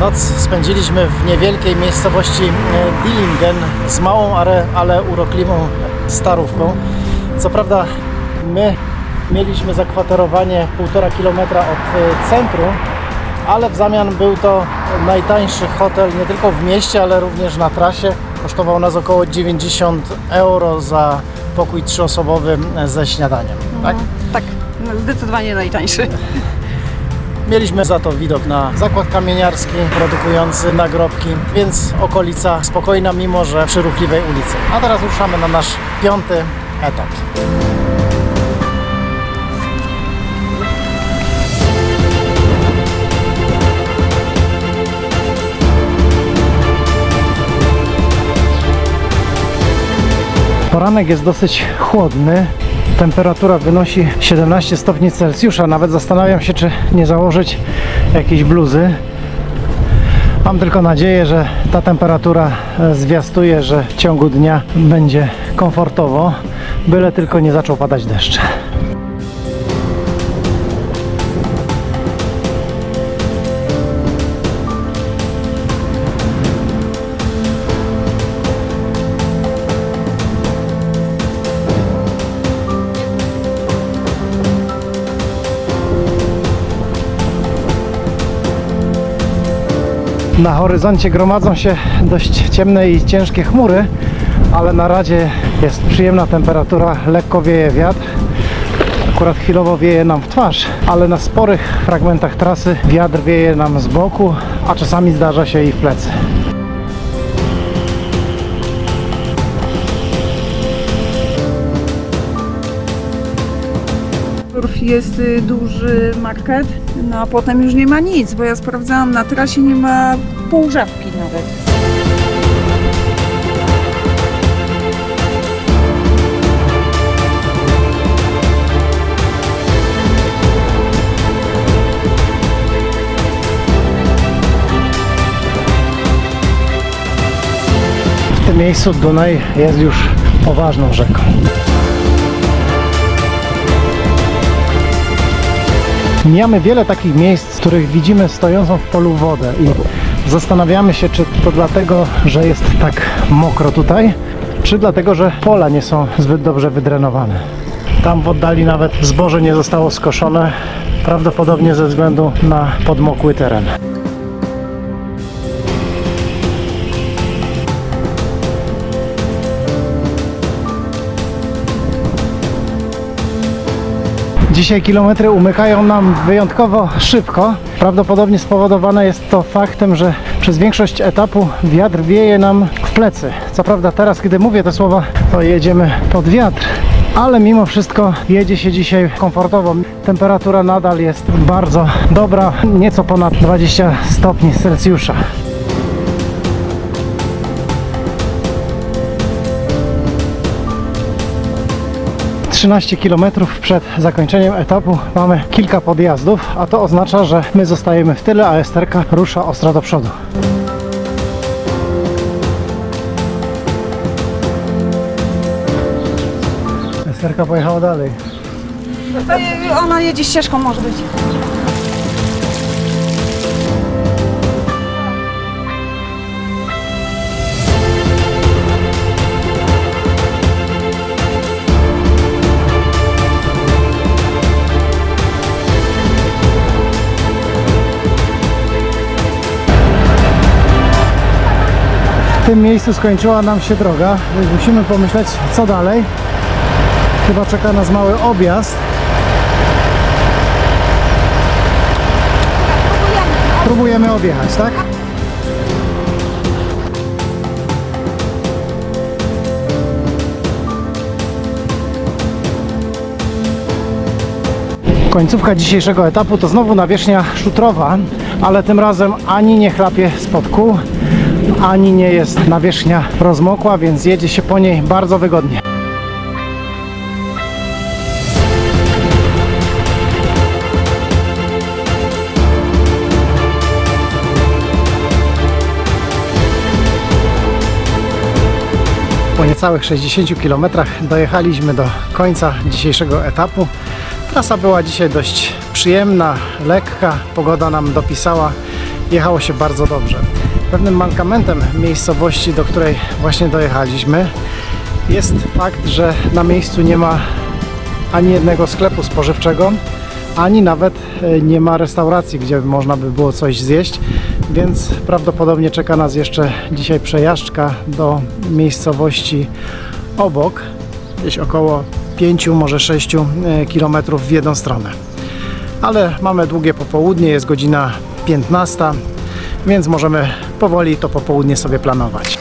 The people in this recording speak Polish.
Noc spędziliśmy w niewielkiej miejscowości e, Dillingen z małą, ale, ale urokliwą starówką. Co prawda my mieliśmy zakwaterowanie 1,5 km od e, centrum, ale w zamian był to najtańszy hotel nie tylko w mieście, ale również na trasie. Kosztował nas około 90 euro za pokój trzyosobowy ze śniadaniem. Tak? Tak, no, zdecydowanie najtańszy. Mieliśmy za to widok na zakład kamieniarski produkujący nagrobki, więc okolica spokojna, mimo że przy ruchliwej ulicy. A teraz ruszamy na nasz piąty etap. Poranek jest dosyć chłodny. Temperatura wynosi 17 stopni Celsjusza. Nawet zastanawiam się, czy nie założyć jakiejś bluzy. Mam tylko nadzieję, że ta temperatura e, zwiastuje, że w ciągu dnia będzie komfortowo, byle tylko nie zaczął padać deszcz. Na horyzoncie gromadzą się dość ciemne i ciężkie chmury, ale na razie jest przyjemna temperatura, lekko wieje wiatr. Akurat chwilowo wieje nam w twarz, ale na sporych fragmentach trasy wiatr wieje nam z boku, a czasami zdarza się i w plecy. Jest y, duży market, no a potem już nie ma nic, bo ja sprawdzałam na trasie nie ma pół żabki nawet. W tym miejscu Dunaj jest już poważną rzeką. Mijamy wiele takich miejsc, w których widzimy stojącą w polu wodę i zastanawiamy się, czy to dlatego, że jest tak mokro tutaj, czy dlatego, że pola nie są zbyt dobrze wydrenowane. Tam w oddali nawet zboże nie zostało skoszone, prawdopodobnie ze względu na podmokły teren. Dzisiaj kilometry umykają nam wyjątkowo szybko. Prawdopodobnie spowodowane jest to faktem, że przez większość etapu wiatr wieje nam w plecy. Co prawda teraz, kiedy mówię te słowa, to jedziemy pod wiatr, ale mimo wszystko jedzie się dzisiaj komfortowo. Temperatura nadal jest bardzo dobra, nieco ponad 20 stopni Celsjusza. 13 km przed zakończeniem etapu mamy kilka podjazdów, a to oznacza, że my zostajemy w tyle, a Esterka rusza ostro do przodu. Esterka pojechała dalej. Ona jedzie ścieżką może być. W tym miejscu skończyła nam się droga, więc musimy pomyśleć co dalej. Chyba czeka nas mały objazd. Próbujemy objechać, tak? Końcówka dzisiejszego etapu to znowu nawierzchnia szutrowa, ale tym razem ani nie chlapie spod kół, ani nie jest nawierzchnia rozmokła, więc jedzie się po niej bardzo wygodnie. Po niecałych 60 km dojechaliśmy do końca dzisiejszego etapu. Trasa była dzisiaj dość przyjemna, lekka, pogoda nam dopisała jechało się bardzo dobrze. Pewnym mankamentem miejscowości, do której właśnie dojechaliśmy, jest fakt, że na miejscu nie ma ani jednego sklepu spożywczego, ani nawet e, nie ma restauracji, gdzie można by było coś zjeść, więc prawdopodobnie czeka nas jeszcze dzisiaj przejażdżka do miejscowości obok, gdzieś około 5, może 6 km w jedną stronę. Ale mamy długie popołudnie, jest godzina 15, więc możemy powoli to popołudnie sobie planować.